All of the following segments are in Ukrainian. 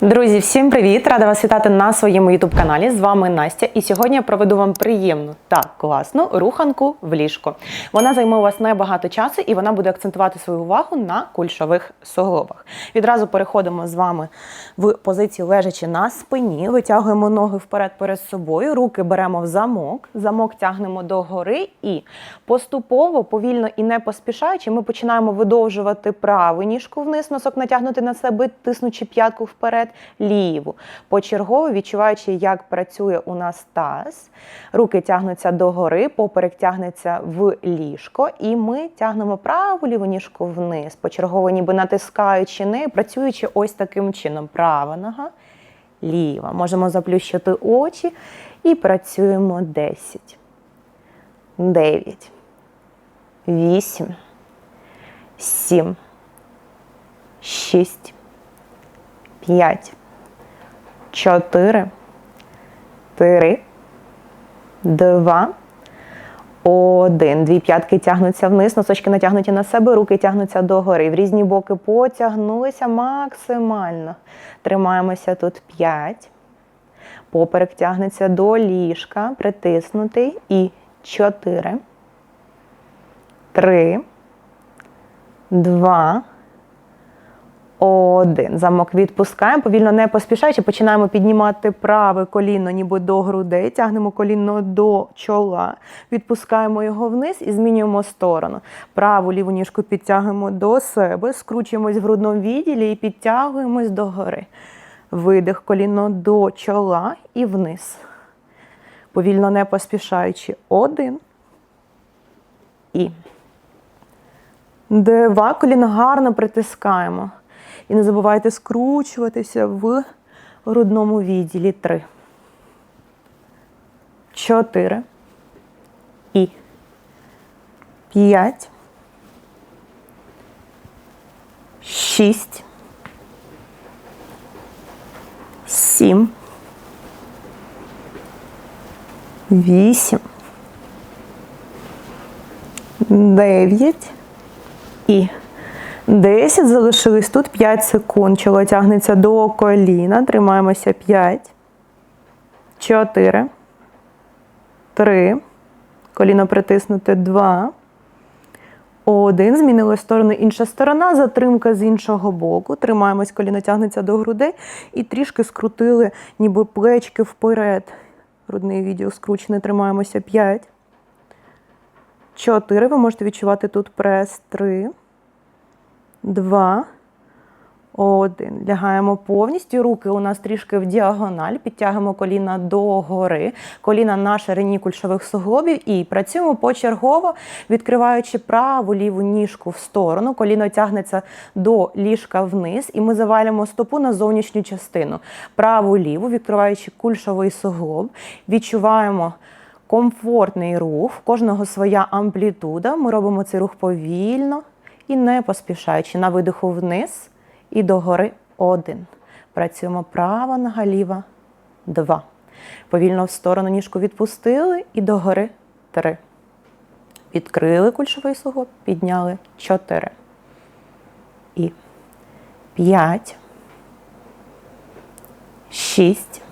Друзі, всім привіт! Рада вас вітати на своєму youtube каналі. З вами Настя. І сьогодні я проведу вам приємну та класну руханку в ліжко. Вона займе у вас небагато часу і вона буде акцентувати свою увагу на кульшових суглобах. Відразу переходимо з вами в позицію лежачи на спині, витягуємо ноги вперед перед собою, руки беремо в замок, замок тягнемо догори і поступово, повільно і не поспішаючи, ми починаємо видовжувати праву ніжку вниз, носок натягнути на себе, тиснучи п'ятку вперед, ліву. Почергово відчуваючи, як працює у нас таз. Руки тягнуться догори, поперек тягнеться в ліжко, і ми тягнемо праву ліву ніжку вниз, почергово, ніби натискаючи нею, працюючи ось таким чином. Права нога, ліва. Можемо заплющити очі і працюємо 10, 9, 8, 7, 6, 5, 4, 3, 2, 1. Дві п'ятки тягнуться вниз, носочки натягнуті на себе, руки тягнуться догори. В різні боки потягнулися максимально. Тримаємося тут 5. Поперек тягнеться до ліжка, притиснутий. І 4, 3, 2, один. Замок відпускаємо, повільно не поспішаючи, починаємо піднімати праве коліно, ніби до грудей, тягнемо коліно до чола, відпускаємо його вниз і змінюємо сторону. Праву ліву ніжку підтягуємо до себе, скручуємось в грудному відділі і підтягуємось догори. Видих коліно до чола і вниз. Повільно не поспішаючи. Один. І. Два коліна гарно притискаємо. І не забувайте скручуватися в грудному відділі. Три. Чотири. І. П'ять. Шість. Сім. Вісім. Дев'ять. І. 10, залишились тут 5 секунд. Чоло тягнеться до коліна. Тримаємося 5, 4, 3. Коліно притиснути 2. 1. Змінили сторону інша сторона. Затримка з іншого боку. Тримаємось, коліно тягнеться до грудей. І трішки скрутили, ніби плечки вперед. Грудний відділ скручений. Тримаємося 5. 4. Ви можете відчувати тут прес. 3 два, один. Лягаємо повністю. Руки у нас трішки в діагональ, підтягуємо коліна догори, коліна на ширині кульшових суглобів і працюємо почергово, відкриваючи праву ліву ніжку в сторону. Коліно тягнеться до ліжка вниз, і ми завалюємо стопу на зовнішню частину. Праву ліву, відкриваючи кульшовий суглоб, відчуваємо. Комфортний рух, кожного своя амплітуда. Ми робимо цей рух повільно і не поспішаючи на видиху вниз і догори один. Працюємо права нога ліва. Два. Повільно в сторону ніжку відпустили і догори три. Відкрили кульшовий суглоб, підняли чотири. І п'ять. Шість.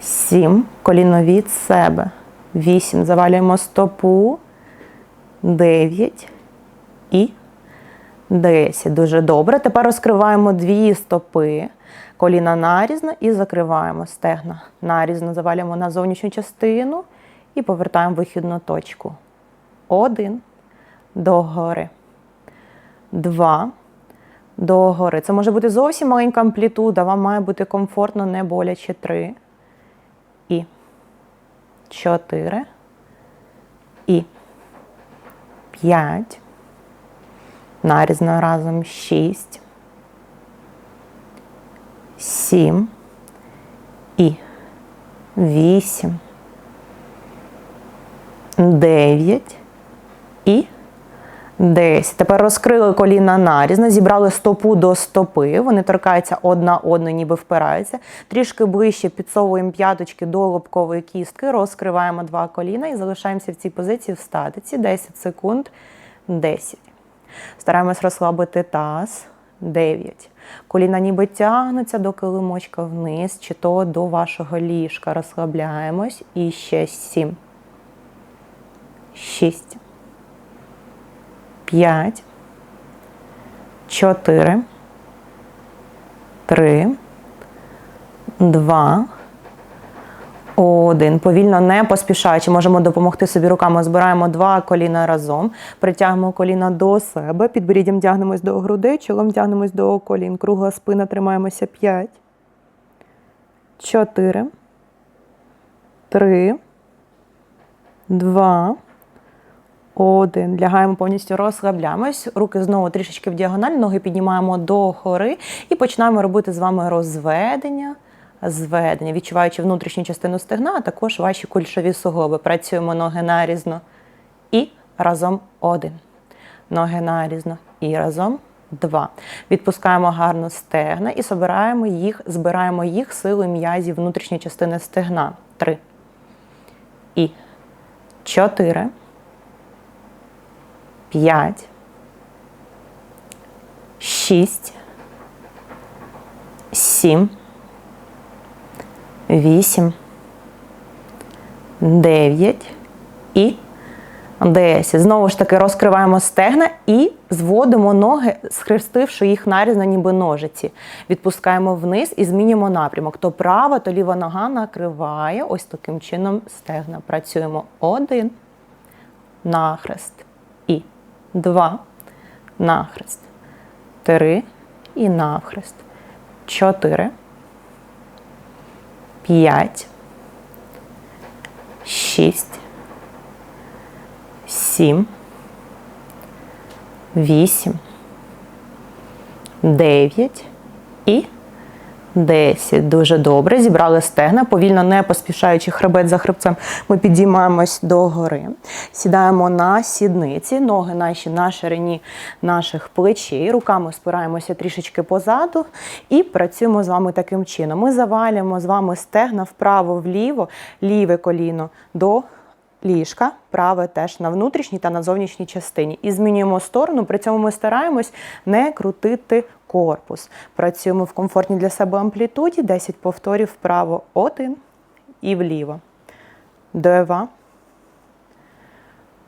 Сім. Коліно від себе. Вісім. Завалюємо стопу. 9 і 10. Дуже добре. Тепер розкриваємо дві стопи. Коліна нарізно і закриваємо стегна. Нарізно завалюємо на зовнішню частину і повертаємо вихідну точку. Один. Догори. Два. Догори. Це може бути зовсім маленька амплітуда. Вам має бути комфортно, не боляче. Три. І. Чотири. І. 5, нарізно разом 6, 7 і 8, 9 і 10. Тепер розкрили коліна нарізно, зібрали стопу до стопи. Вони торкаються одна одну, ніби впираються. Трішки ближче підсовуємо п'яточки до лобкової кістки, розкриваємо два коліна і залишаємося в цій позиції в статиці 10 секунд. 10. Стараємось розслабити таз. 9. Коліна ніби тягнуться до килимочка вниз, чи то до вашого ліжка. Розслабляємось. І ще 7. 6. 5. 4. 3. 2. Один. Повільно не поспішаючи, можемо допомогти собі руками. Збираємо два коліна разом. Притягнемо коліна до себе. Підборіддям тягнемось до грудей, чолом тягнемось до колін. Кругла спина, тримаємося. П'ять. Чотири. Три. Два. Один. Лягаємо повністю, розслабляємось. Руки знову трішечки в діагональ, ноги піднімаємо до гори і починаємо робити з вами розведення. Зведення, відчуваючи внутрішню частину стегна, а також ваші кульшові суглоби. Працюємо ноги нарізно і разом один. Ноги нарізно і разом два. Відпускаємо гарно стегна і збираємо їх, збираємо їх силою м'язів внутрішньої частини стегна. Три. І чотири. П'ять. Шість. Сім. Вісім. Дев'ять. І 10. Знову ж таки розкриваємо стегна і зводимо ноги, схрестивши їх нарізно, ніби ножиці. Відпускаємо вниз і змінюємо напрямок. То права, то ліва нога накриває ось таким чином стегна. Працюємо один, нахрест. Два, нахрест. Три і навхрест. Чотири. П'ять. Шість. Сім. Вісім. Дев'ять. І 10. Дуже добре. Зібрали стегна, повільно не поспішаючи хребет за хребцем, ми підіймаємось до гори. Сідаємо на сідниці, ноги наші на ширині наших плечей. Руками спираємося трішечки позаду і працюємо з вами таким чином. Ми завалюємо з вами стегна вправо-вліво, ліве коліно до ліжка, праве теж на внутрішній та на зовнішній частині. І змінюємо сторону, при цьому ми стараємось не крутити корпус. Працюємо в комфортній для себе амплітуді, 10 повторів вправо, один і вліво. Два.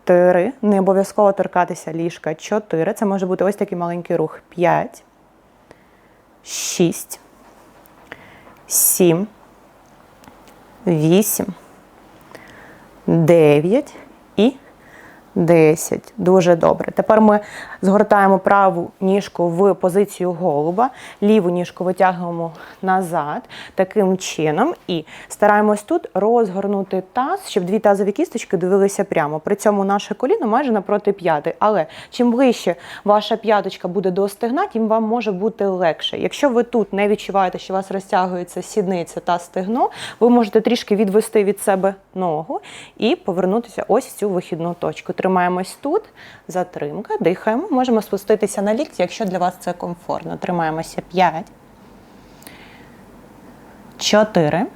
Три. Не обов'язково торкатися ліжка. Чотири. Це може бути ось такий маленький рух. П'ять. Шість. Сім. Вісім. 9 і 10. Дуже добре. Тепер ми згортаємо праву ніжку в позицію голуба, ліву ніжку витягуємо назад таким чином і стараємось тут розгорнути таз, щоб дві тазові кісточки дивилися прямо. При цьому наше коліно майже напроти п'яти. Але чим ближче ваша п'яточка буде до стегна, тим вам може бути легше. Якщо ви тут не відчуваєте, що у вас розтягується сідниця та стегно, ви можете трішки відвести від себе ногу і повернутися ось в цю вихідну точку. Тримаємось тут, затримка, дихаємо. Можемо спуститися на лікті, якщо для вас це комфортно. Тримаємося 5, 4.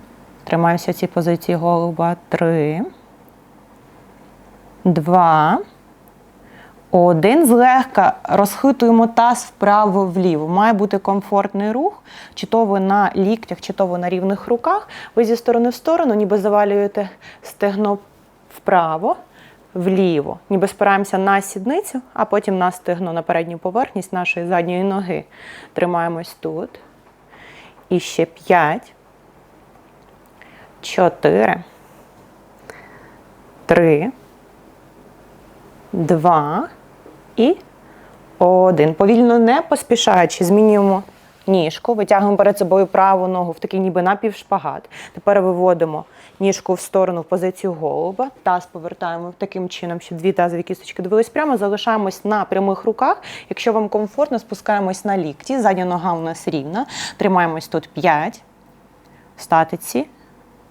Тримаємося в цій позиції голуба. 3, 2, один. Злегка розхитуємо таз вправо-вліво. Має бути комфортний рух, чи то ви на ліктях, чи то ви на рівних руках. Ви зі сторони в сторону, ніби завалюєте стегно вправо, вліво. Ніби спираємося на сідницю, а потім на стегно, на передню поверхність нашої задньої ноги. Тримаємось тут. І ще 5, 4, 3, 2 і 1. Повільно не поспішаючи, змінюємо ніжку, витягуємо перед собою праву ногу в такий ніби напівшпагат. Тепер виводимо ніжку в сторону в позицію голуба. Таз повертаємо таким чином, щоб дві тазові кісточки дивились прямо. Залишаємось на прямих руках. Якщо вам комфортно, спускаємось на лікті. Задня нога у нас рівна. Тримаємось тут 5. В статиці.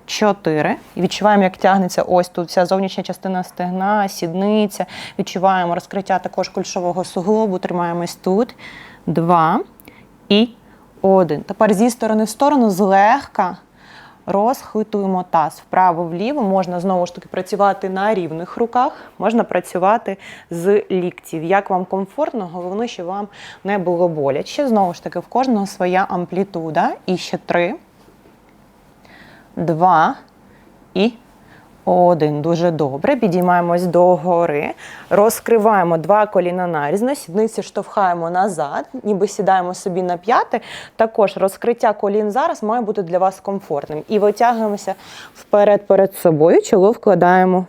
4. І відчуваємо, як тягнеться ось тут вся зовнішня частина стегна, сідниця. Відчуваємо розкриття також кульшового суглобу. Тримаємось тут. 2 і 1. Тепер зі сторони в сторону злегка Розхитуємо таз вправо-вліво. Можна знову ж таки працювати на рівних руках, можна працювати з ліктів. Як вам комфортно, головне, щоб вам не було боляче. Знову ж таки, в кожного своя амплітуда. І ще три, два і один. Дуже добре. Підіймаємось догори. Розкриваємо два коліна нарізно, сідниці штовхаємо назад, ніби сідаємо собі на п'яти. Також розкриття колін зараз має бути для вас комфортним. І витягуємося вперед перед собою, чоло вкладаємо.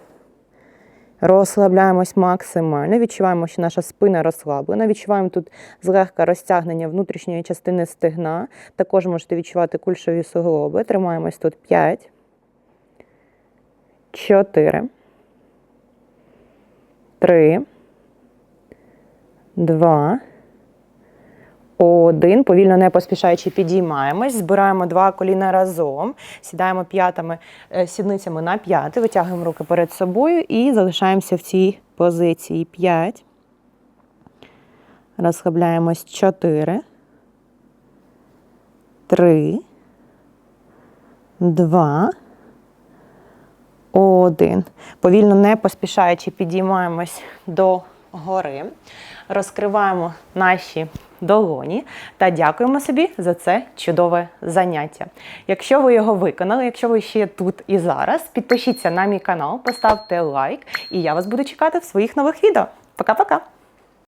Розслабляємось максимально, відчуваємо, що наша спина розслаблена. Відчуваємо тут злегка розтягнення внутрішньої частини стегна. Також можете відчувати кульшові суглоби. Тримаємось тут 5, 4, 3, 2, один. Повільно не поспішаючи підіймаємось, збираємо два коліна разом, сідаємо п'ятами, е, сідницями на п'яти, витягуємо руки перед собою і залишаємося в цій позиції. П'ять. Розслабляємось. Чотири. Три. Два. Один. Повільно не поспішаючи підіймаємось до гори, розкриваємо наші долоні та дякуємо собі за це чудове заняття. Якщо ви його виконали, якщо ви ще тут і зараз, підпишіться на мій канал, поставте лайк, і я вас буду чекати в своїх нових відео. Пока-пока!